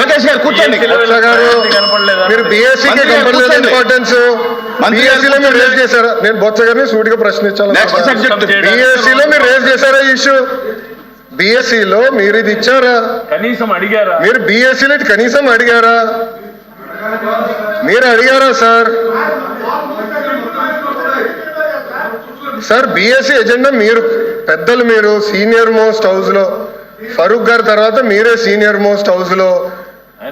లోకేష్ గారు కూర్చోండి. మీరు బీఎస్సీకి కనపడలేదు. ఇంపార్టెన్స్ బీఎస్సీలో మీరు రేజ్. చేశారా? నేను బొత్స గారిని సూటిగా సబ్జెక్ట్ బీఎస్సీలో మీరు రేజ్ చేశారా ఇష్యూ బీఎస్సీలో మీరు ఇది ఇచ్చారా? కనీసం అడిగారా? మీరు బీఎస్సీలో ఇది కనీసం అడిగారా? మీరు అడిగారా సార్? సార్ బీఎస్సీ ఎజెండా మీరు పెద్దలు మీరు సీనియర్ మోస్ట్ హౌస్లో ఫరూక్ గారి తర్వాత మీరే సీనియర్ మోస్ట్ హౌస్లో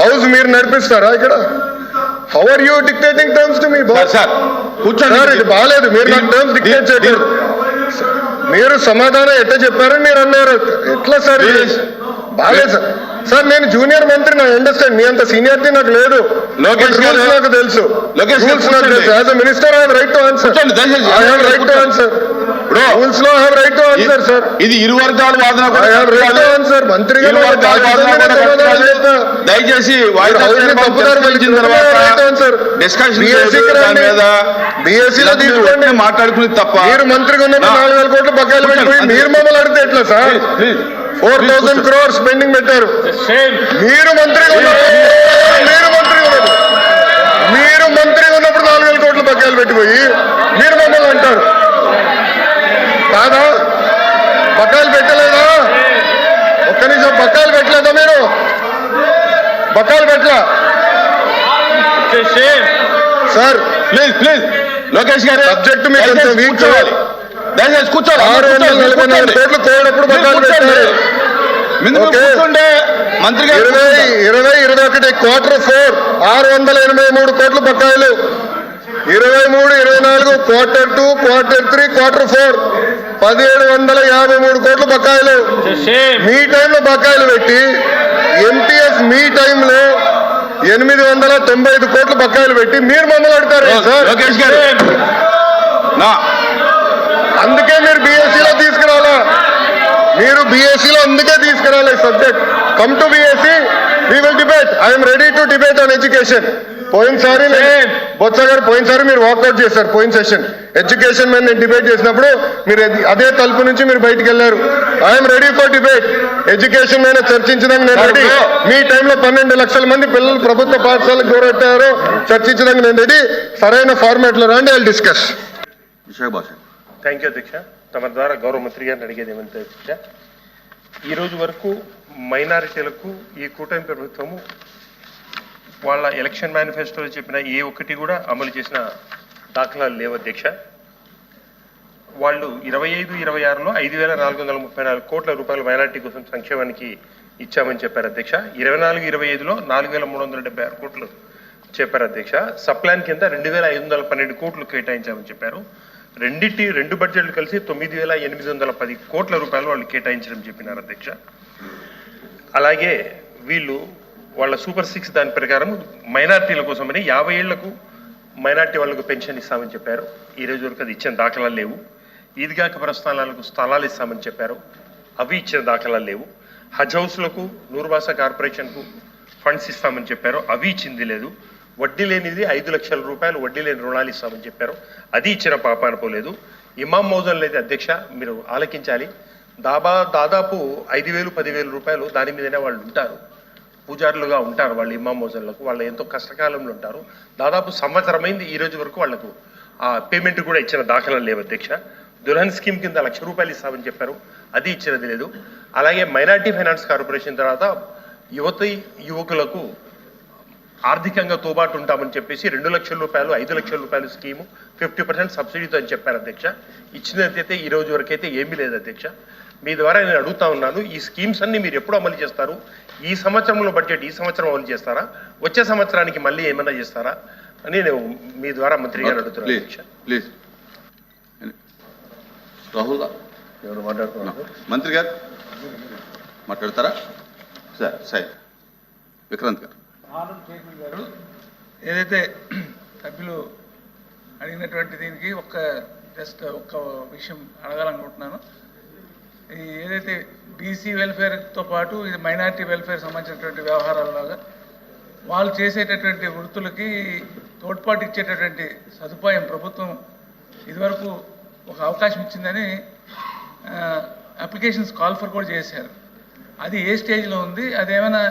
హౌస్ మీరు నడిపిస్తారా ఇక్కడ? How are you dictating terms to me sir sir కూర్చోండి. ఇది బాగాలేదు. మీరు నాకు టర్మ్స్ డిక్టేట్ చేయరు మీరు సమాధానం ఎట్లా చెప్పారని మీరు అన్నారు. ఎట్లా సార్. బాగాలేదు సార్ సార్ నేను జూనియర్ మంత్రి నాకు అండర్స్టాండ్ మీ అంత సీనియారిటీ నాకు లేదు లోకేష్ నాకు తెలుసు లోకేష్ గారు రూల్స్ నాకు కూర్చోండి. తెలుసు as a minister I have right to answer. I have right to answer Bro. రూల్స్లో I have right to answer sir ఇది ఇరు వర్గాల వాదన కూడా ఐ హావ్ రైట్ టు కాదు. ఆన్సర్ మంత్రిగా ఇరు నాకు వర్గాల వాదన బాధ్యతగానే కూడా సమాధానం కాదు. చెప్తా. దయచేసి మీరు వాయిదా హౌస్ని తీర్మానం తప్పుదారి చర్చించిన పట్టించిన తర్వాత రైట్ ఆన్సర్ డిస్కషన్ BSc కి దాని రండి. మీద BSc లో ఇలా మీరు తీసుకోండి. వెంటనే మాట్లాడుకుని తప్ప మీరు మంత్రిగా ఉన్నప్పుడు నా- నాలుగు వేల కోట్లు బకాయిలు అంతే. మీరు మమ్మల్ని అడిగితే ఎట్లా sir four thousand crores pending పెట్టారు మీరు మంత్రిగా మీరు ఉన్నప్పుడు మీరు మంత్రిగా ఉన్నప్పుడు నాలుగు వేల కోట్లు బకాయిలు పెట్టిపోయి మీరు మమ్మల్ని అంటారు. కాదా? బకాయిలు పెట్టలేదా? ఒక్క నిమిషం బకాయిలు పెట్టలేదా మీరు? బకాయిలు పెట్టలా? సార్ ప్లీజ్ ప్లీజ్ లోకేష్ గారు కొంచెం weak కూర్చోవాలి. దయచేసి కూర్చోవాలి. మీరు బకాయిలు. పెట్టారు. ఇరవై. ఇరవై ఇరవై ఒకటి క్వార్టర్ ఫోర్ ఆరు వందల ఎనభై మూడు కోట్ల బకాయిలు. ఇరవై మూడు ఇరవై నాలుగు quarter two quarter three quarter four పదిహేడు వందల యాభై మూడు కోట్ల బకాయిలు. మీ టైంలో బకాయిలు పెట్టి ఎంటీఎఫ్ మీ టైంలో ఎనిమిది వందల తొంభై ఐదు కోట్ల బకాయిలు పెట్టి మీరు మమ్మల్ని నా. అందుకే మీరు మీరు బీఎస్సీలో అందుకే తీసుకురావాలి subject come to BSc we will debate I'm ready to debate on education పోయినసారి బొత్స గారు పోయినసారి మీరు వాకౌట్ చేశారు పోయిన సెషన్ ఎడ్యుకేషన్ మీద నేను డిబేట్ చేసినప్పుడు మీరు అది- తలుపు నుంచి మీరు బయటికి వెళ్ళారు. I'm ready for debate education మీద చర్చించడానికి నేను రెడీ మీ టైంలో పన్నెండు లక్షల మంది పిల్లలు ప్రభుత్వ పాఠశాలకు దూరెట్టారు చర్చించడానికి నేను రెడీ సరైన ఫార్మాట్లో రండి ఐ డిస్కస్ థ్యాంక్ యూ అధ్యక్ష తమ ద్వారా గౌరవ మంత్రి గారిని అడిగేది ఏమంటే ఈ రోజు వరకు మైనారిటీలకు ఈ కూటమి ప్రభుత్వము వాళ్ళ ఎలక్షన్ మేనిఫెస్టోలో చెప్పిన ఏ ఒక్కటి కూడా అమలు చేసిన దాఖలాలు లేవు అధ్యక్ష. వాళ్ళు ఇరవై ఐదు ఇరవై ఆరులో ఐదు వేల నాలుగు వందల ముప్పై నాలుగు కోట్ల రూపాయల మైనారిటీ కోసం సంక్షేమానికి ఇచ్చామని చెప్పారు అధ్యక్ష. ఇరవై నాలుగు ఇరవై ఐదులో నాలుగు వేల మూడు వందల డెబ్బై ఆరు కోట్లు చెప్పారు అధ్యక్ష. సప్లాన్ కింద రెండు వేల ఐదు వందల పన్నెండు కోట్లు కేటాయించామని చెప్పారు. రెండింటి రెండు బడ్జెట్లు కలిసి తొమ్మిది వేల ఎనిమిది వందల పది కోట్ల రూపాయలు వాళ్ళు కేటాయించడం చెప్పినారు అధ్యక్ష. అలాగే వీళ్ళు వాళ్ళ సూపర్ సిక్స్ దాని ప్రకారం మైనార్టీల కోసమని యాభై ఏళ్ళకు మైనార్టీ వాళ్ళకు పెన్షన్ ఇస్తామని చెప్పారు. ఈ రోజు వరకు అది ఇచ్చిన దాఖలాలు లేవు. ఈద్గాక ప్రస్థానాలకు స్థలాలు ఇస్తామని చెప్పారు. అవి ఇచ్చిన దాఖలాలు లేవు. హజ్ హౌస్లకు నూర్వాస కార్పొరేషన్కు ఫండ్స్ ఇస్తామని చెప్పారు. అవి ఇచ్చింది లేదు. వడ్డీ లేనిది ఐదు లక్షల రూపాయలు వడ్డీ లేని రుణాలు ఇస్తామని చెప్పారు. అది ఇచ్చిన పాప అనుకోలేదు. ఇమాం మౌజన్ లేదు అధ్యక్ష మీరు ఆలకించాలి. దాబా దాదాపు ఐదు వేలు పదివేల రూపాయలు దాని మీదనే వాళ్ళు ఉంటారు. పూజారులుగా ఉంటారు వాళ్ళు ఇమాం మోజన్లకు వాళ్ళు ఎంతో కష్టకాలంలో ఉంటారు. దాదాపు సంవత్సరమైంది ఈ రోజు వరకు వాళ్ళకు ఆ పేమెంట్ కూడా ఇచ్చిన దాఖలా లేవు అధ్యక్ష. దుల్హన్ స్కీమ్ కింద లక్ష రూపాయలు ఇస్తామని చెప్పారు. అది ఇచ్చినది లేదు. అలాగే మైనార్టీ ఫైనాన్స్ కార్పొరేషన్ తర్వాత యువతి యువకులకు ఆర్థికంగా తోబాటు ఉంటామని చెప్పేసి రెండు లక్షల రూపాయలు ఐదు లక్షల రూపాయల స్కీము ఫిఫ్టీ పర్సెంట్ సబ్సిడీతో అని చెప్పారు అధ్యక్ష. ఇచ్చినదైతే ఈ రోజు వరకు అయితే ఏమీ లేదు అధ్యక్ష. మీ ద్వారా నేను అడుగుతా ఉన్నాను ఈ స్కీమ్స్ అన్ని మీరు ఎప్పుడు అమలు చేస్తారు? ఈ సంవత్సరంలో బడ్జెట్ ఈ సంవత్సరం అమలు చేస్తారా? వచ్చే సంవత్సరానికి మళ్ళీ ఏమైనా చేస్తారా? అని నేను మీ ద్వారా మంత్రి గారు అడుగుతున్నాను ప్లీజ్ అధ్యక్ష. ప్లీజ్. రాహుల్ ఎవరు మాట్లాడుతున్నారు? మంత్రి గారు. మాట్లాడతారా? సార్ సార్ విక్రాంత్ గారు. ఆనంద్ చైర్మన్ గారు ఏదైతే సభ్యులు అడిగినటువంటి దీనికి ఒక్క జస్ట్ ఒక్క విషయం అడగాలనుకుంటున్నాను. ఏదైతే బీసీ వెల్ఫేర్తో పాటు ఇది మైనారిటీ వెల్ఫేర్ సంబంధించినటువంటి వ్యవహారాల్లాగా వాళ్ళు చేసేటటువంటి వృత్తులకి తోడ్పాటు ఇచ్చేటటువంటి సదుపాయం ప్రభుత్వం ఇదివరకు ఒక అవకాశం ఇచ్చిందని అప్లికేషన్స్ కాల్ ఫర్ కూడా చేశారు. అది ఏ స్టేజ్లో ఉంది? అదేమైనా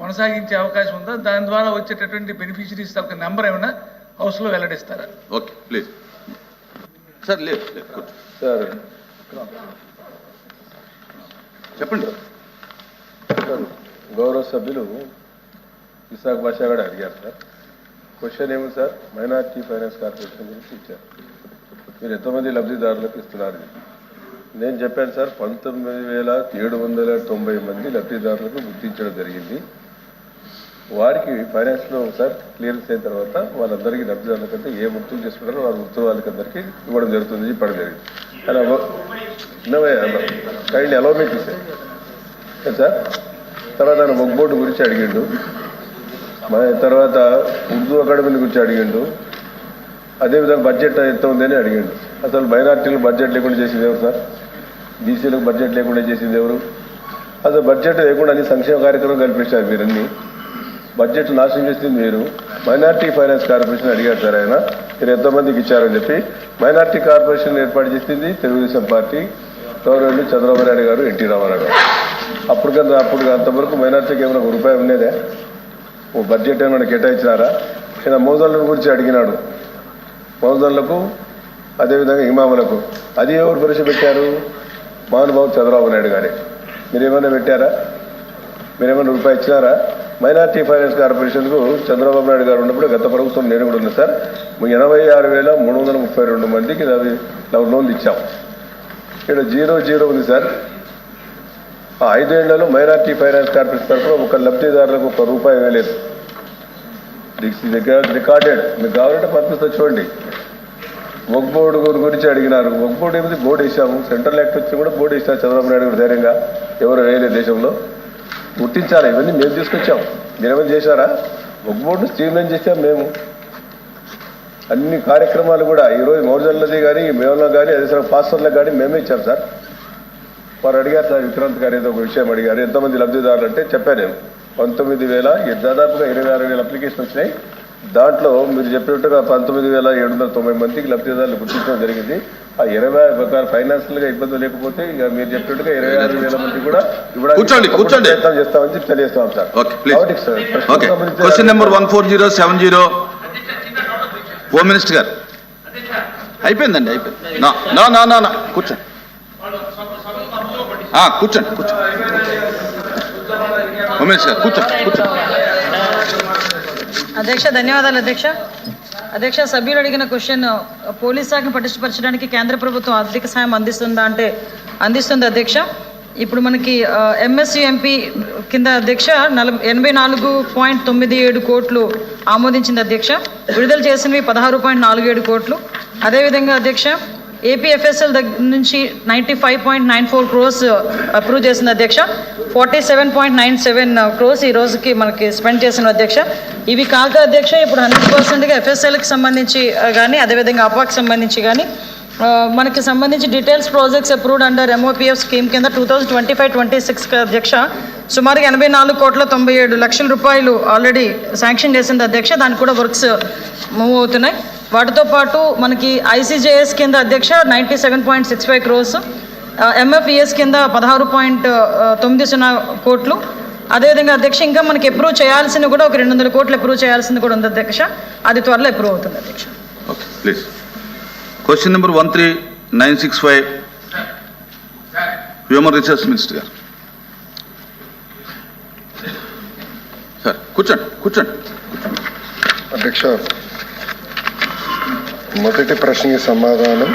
కొనసాగించే అవకాశం ఉందా? దాని ద్వారా వచ్చేటటువంటి బెనిఫిషరీస్ ఒక నెంబర్ ఏమైనా హౌస్లో వెల్లడిస్తారా? Okay please. సార్ లేదు సార్. చెప్పండి. సార్, గౌరవ సభ్యులు ఇసాక్ బాషా గారు అడిగారు సార్. క్వశ్చన్ ఏమి సార్? మైనార్టీ ఫైనాన్స్ కార్పొరేషన్ గురించి ఇచ్చారు. మీరు ఎంతమంది లబ్ధిదారులకు ఇస్తున్నారు? నేను చెప్పాను సార్ పంతొమ్మిది వేల ఏడు వందల తొంభై మంది లబ్ధిదారులకు గుర్తించడం జరిగింది. వారికి ఫైనాన్స్లో సార్ క్లియరెన్స్ అయిన తర్వాత వాళ్ళందరికీ లబ్ధిదారుల ఏ వృత్తులు చేసుకుంటారో వాళ్ళ వృత్తుల వాళ్ళకి అందరికీ ఇవ్వడం జరుగుతుంది చెప్పడం జరిగింది. అలా kind allow me sir sir తర్వాత ఆయన మొగ్ బోర్డు గురించి అడిగిండు. తర్వాత ఉర్దూ అకాడమీ గురించి అడిగిండు. అదేవిధంగా బడ్జెట్ ఎంత ఉందని అడిగిండు. అసలు మైనార్టీలకు బడ్జెట్ లేకుండా చేసింది ఎవరు సార్ బీసీలకు బడ్జెట్ లేకుండా చేసింది ఎవరు? అసలు బడ్జెట్ లేకుండా అన్ని సంక్షేమ కార్యక్రమం కల్పించారు మీరన్నీ. బడ్జెట్ నాశనం చేసింది మీరు మైనార్టీ ఫైనాన్స్ కార్పొరేషన్ అడిగారు సార్ ఆయన. మీరు ఎంతమందికి ఇచ్చారని చెప్పి మైనార్టీ కార్పొరేషన్ ఏర్పాటు చేసింది Telugu Desam party government Chandrababu Naidu garu N T Ramarao గారు. అప్పుడు కదా అప్పుడు అంతవరకు మైనార్టీకి ఏమైనా ఒక రూపాయి ఉండేదే? ఓ బడ్జెట్ ఏమైనా కేటాయించినారా? ఈయన మోదళ్ళ గురించి అడిగినాడు. మోదళ్ళకు అదేవిధంగా ఇమాములకు. అది ఎవరు ప్రవేశపెట్టారు? మహానుభావు చంద్రబాబు నాయుడు గారే. మీరేమైనా పెట్టారా? మీరేమైనా రూపాయి ఇచ్చినారా? మైనార్టీ ఫైనాన్స్ కార్పొరేషన్కు చంద్రబాబు నాయుడు గారు ఉన్నప్పుడు గత ప్రభుత్వం నేను కూడా ఉంది సార్. ఎనభై ఆరు వేల మూడు వందల ముప్పై రెండు మందికి అది లోన్లు ఇచ్చాం. ఇక్కడ జీరో జీరో ఉంది సార్. ఆ ఐదేళ్ళలో మైనార్టీ ఫైనాన్స్ కార్పొరేషన్ తరఫున ఒక లబ్ధిదారులకు ఒక రూపాయి వేయలేదు. This recorded. మీకు కావాలంటే పంపిస్తా చూడండి. వగ్ బోర్డు గురించి అడిగినారు. ఒక్ బోర్డు ఏమిటి? బోర్డు వేసాము సెంట్రల్ యాక్ట్ వచ్చి కూడా బోర్డు వేసినారు చంద్రబాబు నాయుడు గారు ధైర్యంగా. ఎవరు వేయలేదు దేశంలో. గుర్తించాలి. ఇవన్నీ మేము తీసుకొచ్చాం. మీరేమైనా చేశారా? ఒక్ బోర్డు స్ట్రీమ్లైన్ చేసాం మేము. అన్ని కార్యక్రమాలు కూడా ఈరోజు మౌర్జల్లది కానీ మేమలో కానీ అదే సార్ పాస్టర్లకు కానీ మేమే ఇచ్చాం సార్. వారు అడిగారు సార్ విక్రాంత్ గారు ఏదో ఒక విషయం అడిగారు. ఎంతమంది లబ్ధిదారులు అంటే చెప్పాను నేను. పంతొమ్మిది వేల దాదాపుగా ఇరవై ఆరు వేల అప్లికేషన్ వచ్చినాయి. దాంట్లో మీరు చెప్పినట్టుగా పంతొమ్మిది వేల ఏడు వందల తొంభై మందికి లబ్ధిదారులు గుర్తించడం జరిగింది. ఆ ఇరవై ఒకవేళ ఫైనాన్షియల్గా ఇబ్బంది లేకపోతే ఇక మీరు చెప్పినట్టుగా ఇరవై ఆరు వేల మంది కూడా కూర్చోండి, కూర్చోండి. ప్రయత్నం చేస్తామని చెప్పి తెలియజేస్తాం సార్. కాబట్టి question number one four zero seven zero home minister garu. అయిపోయిందండి అయిపోయింది. నా నా నా నా కూర్చోండి. కూర్చోండి కూర్చోండి. హోమ్ మినిస్టర్ గారు కూర్చోండి కూర్చోండి. అధ్యక్ష ధన్యవాదాలు అధ్యక్ష. అధ్యక్ష సభ్యులు అడిగిన క్వశ్చన్ పోలీస్ శాఖను పటిష్టపరచడానికి కేంద్ర ప్రభుత్వం ఆర్థిక సాయం అందిస్తుందా అంటే అందిస్తుంది అధ్యక్ష. ఇప్పుడు మనకి ఎంఎస్యుఎంపీ కింద అధ్యక్ష నలభై ఎనభై నాలుగు పాయింట్ తొమ్మిది ఏడు కోట్లు ఆమోదించింది అధ్యక్ష. విడుదల చేసినవి పదహారు పాయింట్ నాలుగు ఏడు కోట్లు. అదేవిధంగా అధ్యక్ష ఏపీఎఫ్ఎస్ఎల్ దగ్గర నుంచి ninety five point nine four crores approve చేసింది అధ్యక్ష. Forty seven point nine seven crores ఈ రోజుకి మనకి స్పెండ్ చేసిన అధ్యక్ష. ఇవి కాక అధ్యక్ష ఇప్పుడు హండ్రెడ్ పర్సెంట్గా ఎఫ్ఎస్ఎల్కి సంబంధించి uh, కానీ అదేవిధంగా అపాకి సంబంధించి కానీ uh, మనకి సంబంధించి details projects approved under MOPF scheme కింద two thousand twenty five twenty six అధ్యక్ష. సుమారుగా ఎనభై నాలుగు కోట్ల తొంభై ఏడు లక్షల రూపాయలు ఆల్రెడీ శాంక్షన్ చేసింది అధ్యక్ష. దానికి కూడా వర్క్స్ మూవ్ uh, అవుతున్నాయి. వాటితో పాటు మనకి ఐసీజేఎస్ కింద అధ్యక్ష ninety seven point six five crores MFES కింద పదహారు పాయింట్ తొమ్మిది సున్నా కోట్లు. అదేవిధంగా అధ్యక్ష ఇంకా మనకి అప్రూవ్ చేయాల్సింది కూడా ఒక రెండు వందల కోట్లు అప్రూవ్ చేయాల్సింది కూడా ఉంది అధ్యక్ష. అది త్వరలో అప్రూవ్ అవుతుంది అధ్యక్ష. Okay please question number one three nine six five human resource minister garu. Sir కూర్చోండి కూర్చోండి. అధ్యక్ష మొదటి ప్రశ్నకి సమాధానం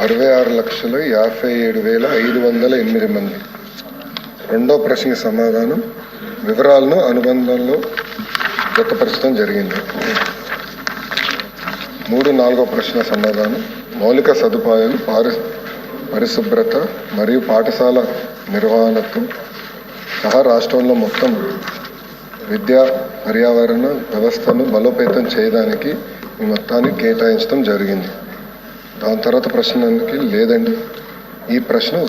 అరవై ఆరు లక్షల యాభై ఏడు వేల ఐదు వందల ఎనిమిది మంది. రెండో ప్రశ్నకి సమాధానం వివరాలను అనుబంధంలో జతపరచడం జరిగింది. మూడు నాలుగో ప్రశ్న సమాధానం మౌలిక సదుపాయాలు పారి పరిశుభ్రత మరియు పాఠశాల నిర్వహణకు సహా రాష్ట్రంలో మొత్తం విద్యా పర్యావరణ వ్యవస్థను బలోపేతం చేయడానికి మొత్తాన్ని కేటాయించడం జరిగింది. దాని తర్వాత ప్రశ్నకి లేదండి. ఈ ప్రశ్న